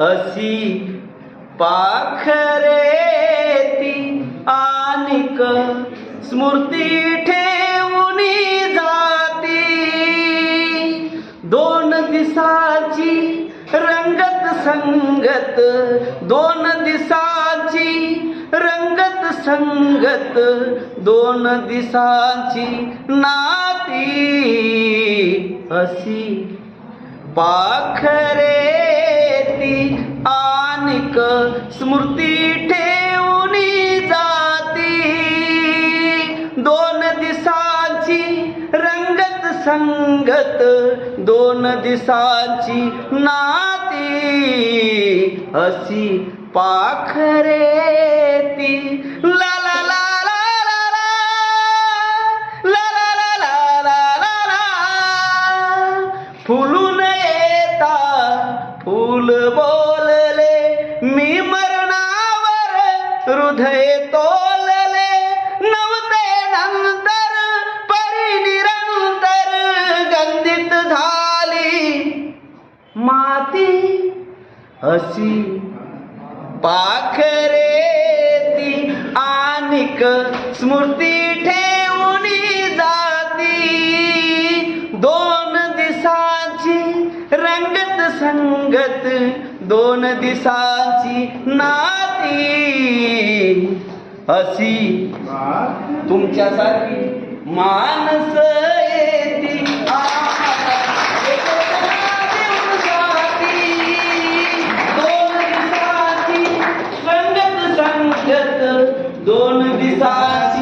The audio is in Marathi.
अशी पाखरे ती आनिक स्मृती ठेवून जाती। दोन दिसाची रंगत संगत दोन दिसाची रंगत संगत दोन दिसाची नाती। अशी पाखरे ती आनिक स्मृती ठेवून जाती. दोन दिसाची रंगत संगत दोन दिसाची नाती. अशी पाखरे ती ला ला ला ला ला. ला ला ला ला फूल बोलले मी मरणावर हृदय तोलले. नवते नंतर परिनिरंतर गंधित झाली. माती अशी पाखरे ती आणिक स्मृती ठे संगत दोन दिसाची नाती. अशी तुमच्यासाठी मानस येती. दोन दिसाची संगत संगत दोन दिसाची